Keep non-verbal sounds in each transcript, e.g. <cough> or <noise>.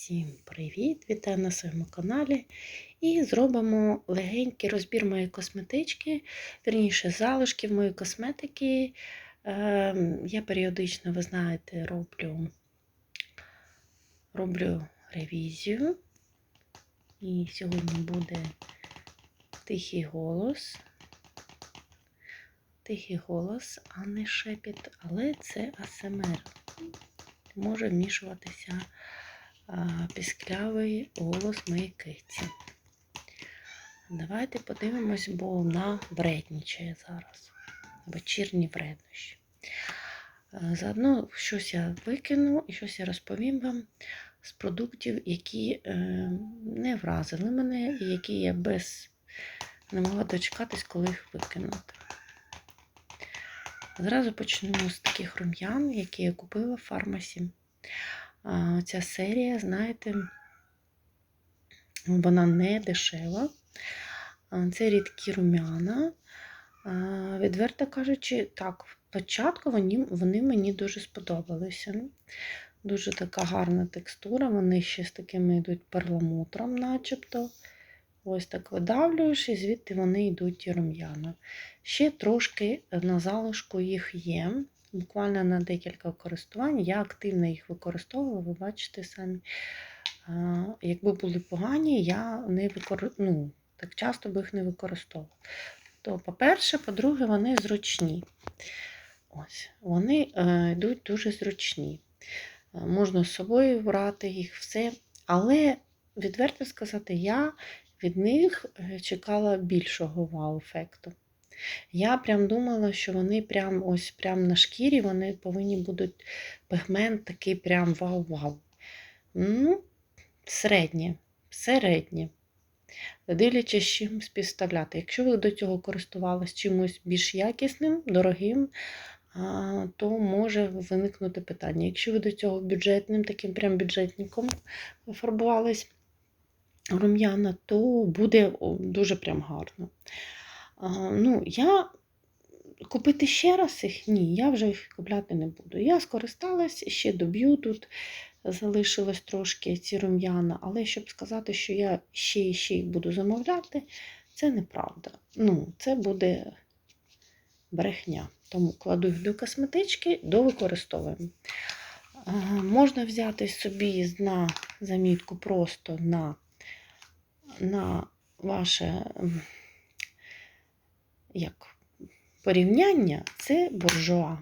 Всім привіт! Вітаю на своєму каналі. І зробимо легенький розбір моєї косметички, вірніше, залишків моєї косметики. Ем, Я періодично, ви знаєте, роблю, роблю ревізію. І сьогодні буде тихий голос. Тихий голос, а не шепіт, але це АСМР. Може вмішуватися пісклявий голос моєї киці. Давайте подивимось, бо вона вреднічає зараз. Вечірні вреднощі. Заодно щось я викину і щось я розповім вам з продуктів, які е, не вразили мене, і які я без не могла дочекатись, коли їх викинути. Зразу почнемо з таких рум'ян, які я купила в фармасі. Ця серія, знаєте, вона не дешева. Це рідкі рум'яна. Відверто кажучи, так, спочатку вони, вони мені дуже сподобалися. Дуже така гарна текстура, вони ще з такими йдуть перламутром, начебто. Ось так видавлюєш, і звідти вони йдуть ті рум'яна. Ще трошки на залишку їх є буквально на декілька користувань. Я активно їх використовувала, ви бачите самі. Якби були погані, я не викор... ну, так часто би їх не використовувала. То, по-перше, по-друге, вони зручні. Ось, Вони е, йдуть дуже зручні. Е, можна з собою брати їх все. Але, відверто сказати, я від них е, чекала більшого вау-ефекту. Я прям думала, що вони прям ось прям на шкірі вони повинні будуть пігмент такий прям вау-вау. Ну, середнє, середнє. Дивлячись, чим співставляти. Якщо ви до цього користувалися чимось більш якісним, дорогим, то може виникнути питання. Якщо ви до цього бюджетним, таким прям бюджетником фарбувались рум'яна, то буде дуже прям гарно. Ну, я купити ще раз їх? Ні, я вже їх купляти не буду. Я скористалась, ще доб'ю тут, залишилось трошки ці рум'яна, але щоб сказати, що я ще і ще їх буду замовляти, це неправда. Ну, Це буде брехня. Тому кладу їх до косметички, довикористовуємо. Можна взяти собі на замітку просто на, на ваше як порівняння це буржуа.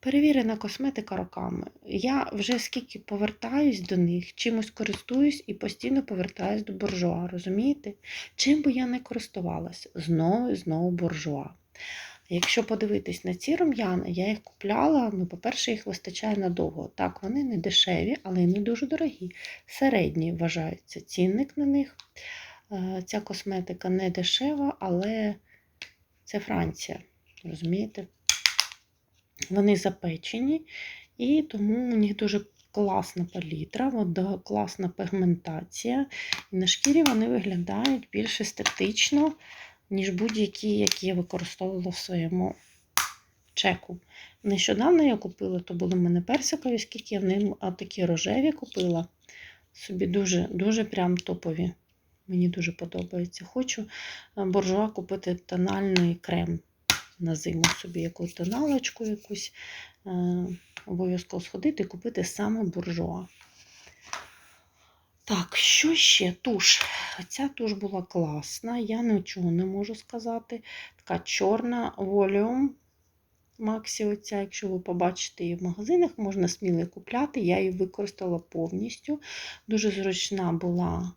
Перевірена косметика роками. Я вже скільки повертаюсь до них, чимось користуюсь і постійно повертаюсь до буржуа. Розумієте? Чим би я не користувалась? Знову і знову буржуа. Якщо подивитись на ці рум'яна, я їх купляла, ну, по-перше, їх вистачає надовго. Так, вони не дешеві, але й не дуже дорогі. Середні вважаються цінник на них. Е, ця косметика не дешева, але це Франція. Розумієте? Вони запечені, і тому у них дуже класна палітра, вода, класна пігментація. І на шкірі вони виглядають більш естетично, ніж будь-які, які я використовувала в своєму чеку. Нещодавно я купила, то були в мене персикові, скільки я в ним такі рожеві купила. Собі дуже дуже прям топові. Мені дуже подобається. Хочу е, буржуа купити тональний крем на зиму собі якусь тоналочку, якусь е, обов'язково сходити і купити саме буржуа. Так, що ще? Туш. Ця туш була класна, я нічого не можу сказати. Така чорна Volume Maxi, оця, якщо ви побачите її в магазинах, можна сміло купляти. Я її використала повністю. Дуже зручна була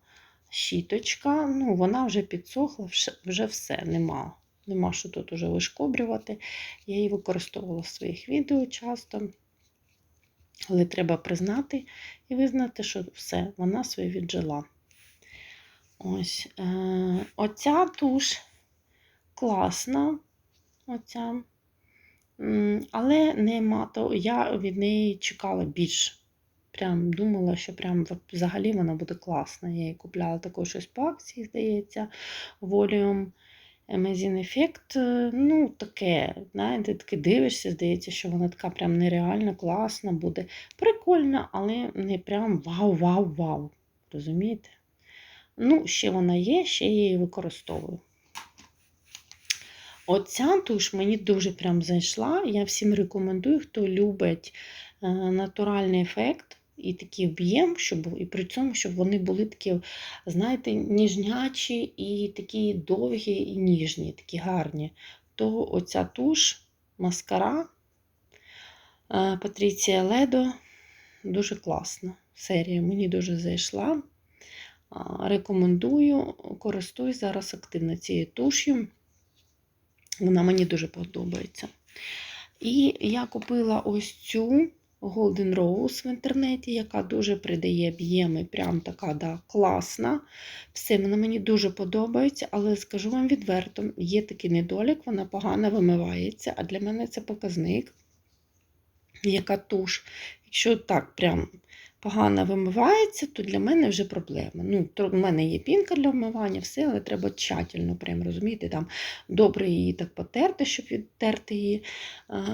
щіточка, ну, вона вже підсохла, вже все, нема. Нема що тут уже вишкобрювати. Я її використовувала в своїх відео часто. Але треба признати і визнати, що все, вона своє віджила. Ось. Е, Оця туш класна, оця, але не мато. Я від неї чекала більш Прям думала, що прям взагалі вона буде класна. Я її купляла також щось по акції, здається, волюм. Amazing Effect, е, ну, таке, знаєте, таки дивишся, здається, що вона така прям нереально класна буде. Прикольна, але не прям вау-вау-вау. Розумієте? Ну, ще вона є, ще я її використовую. Оця туш мені дуже прям зайшла. Я всім рекомендую, хто любить е, натуральний ефект і такий об'єм, щоб і при цьому, щоб вони були такі, знаєте, ніжнячі і такі довгі і ніжні, такі гарні. То оця туш, маскара е, Патріція Ледо дуже класна серія. Мені дуже зайшла. Рекомендую, користуюсь зараз активно цією туш'ю. Вона мені дуже подобається. І я купила ось цю Golden Rose в інтернеті, яка дуже придає об'єми, прям така да, класна. Все, вона мені дуже подобається, але скажу вам відверто, є такий недолік, вона погано вимивається, а для мене це показник, яка туш. Якщо так прям погано вимивається, то для мене вже проблема. Ну, в мене є пінка для вмивання, все, але треба тщательно, прям, розумієте, там добре її так потерти, щоб відтерти її,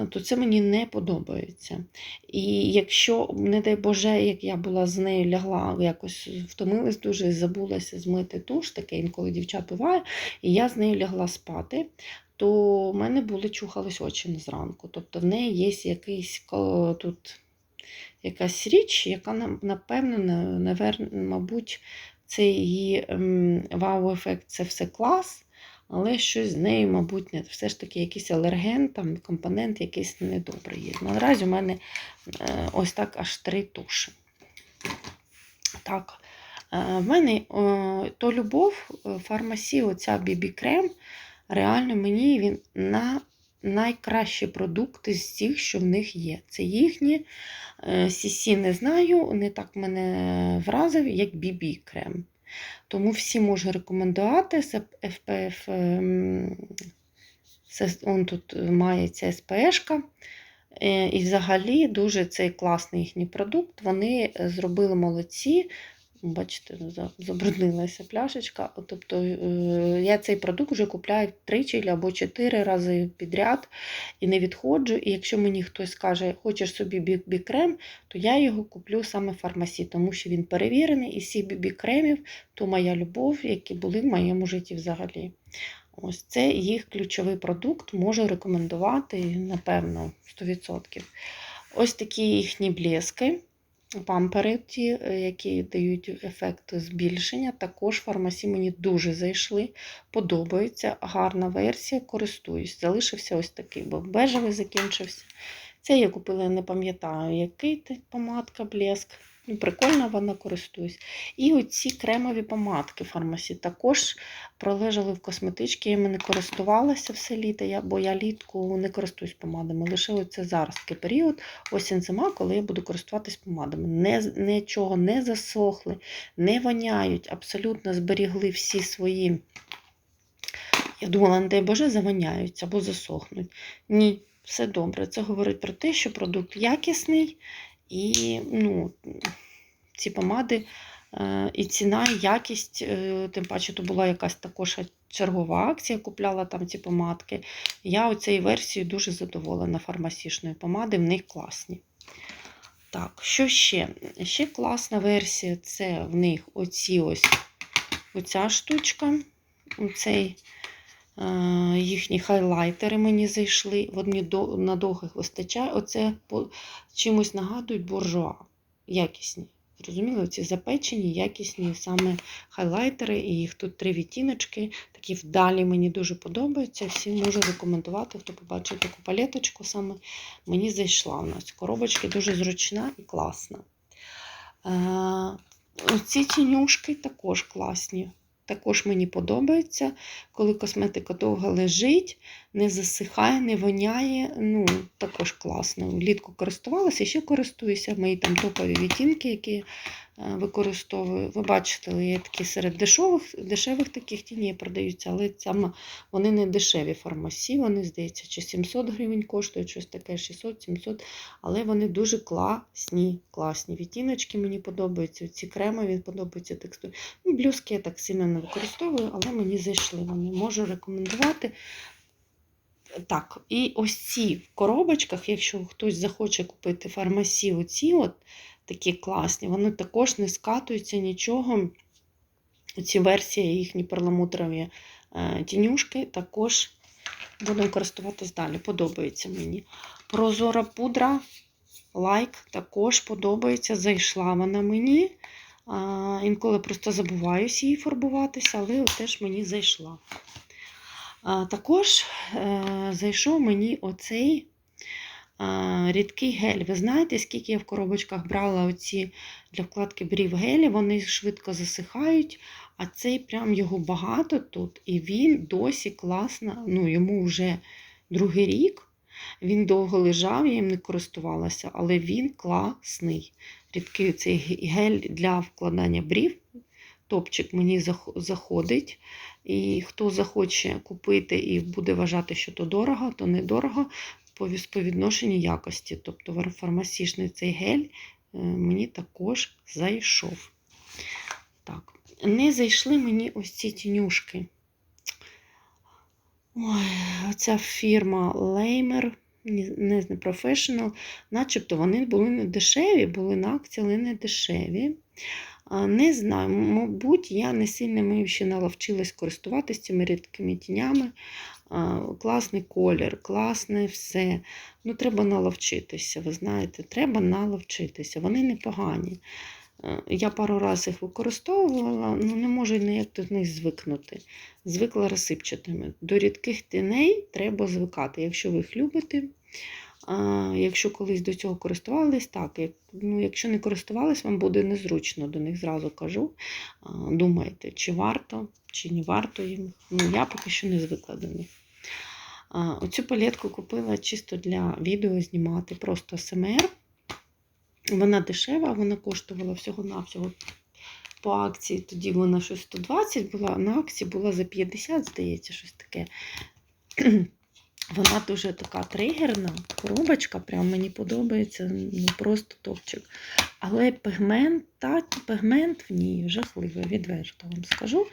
то це мені не подобається. І якщо, не дай Боже, як я була з нею лягла, якось втомилась дуже і забулася змити туш, таке інколи дівчат буває, і я з нею лягла спати. То в мене були чухались очі зранку. Тобто в неї є якийсь тут якась річ, яка нам, напевно, мабуть, це її ем, вау-ефект, це все клас, але щось з нею, мабуть, не все ж таки якийсь алерген, там компонент якийсь недобрий є. Наразі у мене е, ось так аж три туші. Так, е, в мене то любов, е, фармасі, оця бібі-крем, реально мені він на найкращі продукти з тих, що в них є. Це їхні. Сісі не знаю, не так мене вразив, як BB крем. Тому всі можу рекомендувати. З FPF, ем, це, он тут має ця. Е, І взагалі дуже цей класний їхній продукт. Вони зробили молодці. Бачите, забруднилася пляшечка. Тобто е, я цей продукт вже купляю тричі або чотири рази підряд і не відходжу. І якщо мені хтось скаже, хочеш собі бібі-крем, то я його куплю саме в фармасі, тому що він перевірений. І всіх бібі-кремів то моя любов, які були в моєму житті взагалі. Ось це їх ключовий продукт, можу рекомендувати, напевно, 100%. Ось такі їхні блески. Пампери, ті, е, які дають ефект збільшення, також фармасі мені дуже зайшли, подобається, гарна версія, користуюсь. Залишився ось такий, бо бежевий закінчився. Це я купила, не пам'ятаю, який помадка, блеск. Ну, Прикольно вона користуюсь. І оці кремові помадки в фармасі також пролежали в косметичці. Я не користувалася все літо, я, бо я літку не користуюсь помадами. Лише оце зараз такий період, осінь зима, коли я буду користуватись помадами. Не, нічого не засохли, не воняють, абсолютно зберігли всі свої. Я думала, не дай Боже, завоняються або засохнуть. Ні, все добре. Це говорить про те, що продукт якісний і ну, ці помади е, і ціна, і якість, е, тим паче, то була якась також чергова акція, купляла там ці помадки. Я оцею версією дуже задоволена фармасішної помади, в них класні. Так, що ще? Ще класна версія це в них оці ось оця штучка. Оцей їхні хайлайтери мені зайшли. Вони на довгих вистачає. Оце по, чимось нагадують буржуа. Якісні. Зрозуміло, ці запечені, якісні саме хайлайтери, і їх тут три відтіночки. Такі вдалі мені дуже подобаються. Всім можу рекомендувати, хто побачив таку палеточку, саме мені зайшла у нас. Коробочка дуже зручна і класна. Е, ці тінюшки також класні. Також мені подобається, коли косметика довго лежить, не засихає, не воняє. Ну, також класно. Влітку користувалася і ще користуюся. Мої там топові відтінки, які використовую. Ви бачите, є такі серед дешевих, дешевих таких тіней продаються, але саме вони не дешеві фармасі, вони, здається, чи 700 гривень коштують, щось таке 600-700, але вони дуже класні, класні. Відтіночки мені подобаються, ці кремові подобаються текстури. Ну, блюзки я так сильно не використовую, але мені зайшли вони. Можу рекомендувати. Так, і ось ці в коробочках, якщо хтось захоче купити фармасі, оці от такі класні, вони також не скатуються нічого. Ці версії, їхні перламутрові е, тінюшки, також будемо користуватись далі. Подобається мені. Прозора пудра, лайк, також подобається. Зайшла вона мені. А, інколи просто забуваюся її фарбуватися, але теж мені зайшла. А, також е, зайшов мені оцей рідкий гель. Ви знаєте, скільки я в коробочках брала оці для вкладки брів гелі, вони швидко засихають, а цей прям його багато тут, і він досі класно, ну йому вже другий рік. Він довго лежав, я їм не користувалася, але він класний. Рідкий цей гель для вкладання брів. Топчик мені заходить. І хто захоче купити і буде вважати, що то дорого, то недорого по віс- відношенню якості. Тобто фармасічний цей гель е, мені також зайшов. Так. Не зайшли мені ось ці тінюшки. Ой, оця фірма Leimer, не Professional, начебто вони були не дешеві, були на акції, але не дешеві. Не знаю, мабуть, я не сильно ще наловчилась користуватися цими рідкими тінями. Класний колір, класне все. Ну, треба наловчитися, ви знаєте, треба наловчитися. Вони непогані. Е, Я пару разів їх використовувала, ну не можу ніяк до них звикнути. Звикла розсипчатими. До рідких тіней треба звикати, якщо ви їх любите. А, якщо колись до цього користувались, так. Як, ну, якщо не користувались, вам буде незручно, до них зразу кажу. А, думаєте, чи варто, чи не варто їм. Ну, я поки що не звикла до них. А, оцю палетку купила чисто для відео знімати, просто СМР. Вона дешева, вона коштувала всього-навсього по акції. Тоді вона щось 120 була, на акції була за 50, здається, щось таке. Вона дуже така тригерна, коробочка, прям мені подобається, ну просто топчик. Але пігмент, та, пігмент в ній жахливий, відверто вам скажу.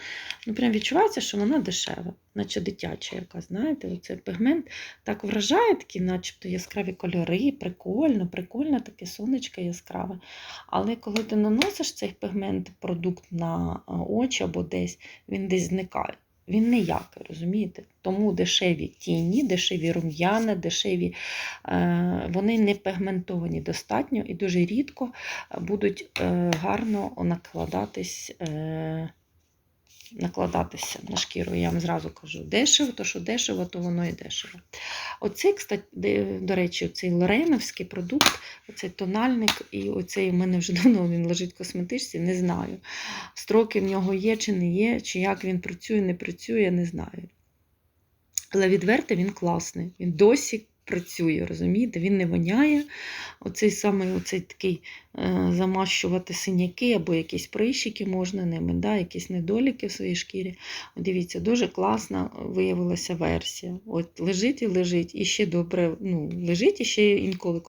Ну, прям відчувається, що вона дешева, наче дитяча яка, знаєте, оцей пігмент так вражає, такі, начебто яскраві кольори, прикольно, прикольно таке сонечко яскраве. Але коли ти наносиш цей пігмент, продукт на очі або десь, він десь зникає. Він ніякий, розумієте? Тому дешеві тіні, дешеві рум'яна, дешеві, е, вони не пігментовані достатньо і дуже рідко будуть е, гарно накладатись, е, накладатися на шкіру. Я вам зразу кажу, дешево, то що дешево, то воно і дешево. Оцей, кстати, до речі, цей лореновський продукт, оцей тональник, і оцей у мене вже <laughs> давно він лежить в косметичці, не знаю. Строки в нього є чи не є, чи як він працює, не працює, не знаю. Але відверто він класний. Він досі працює, розумієте? Він не воняє. Оцей самий оцей такий е, замащувати синяки або якісь прищики можна ними, да, якісь недоліки в своїй шкірі. Дивіться, дуже класна виявилася версія. От лежить і лежить, і ще добре, ну, лежить і ще інколи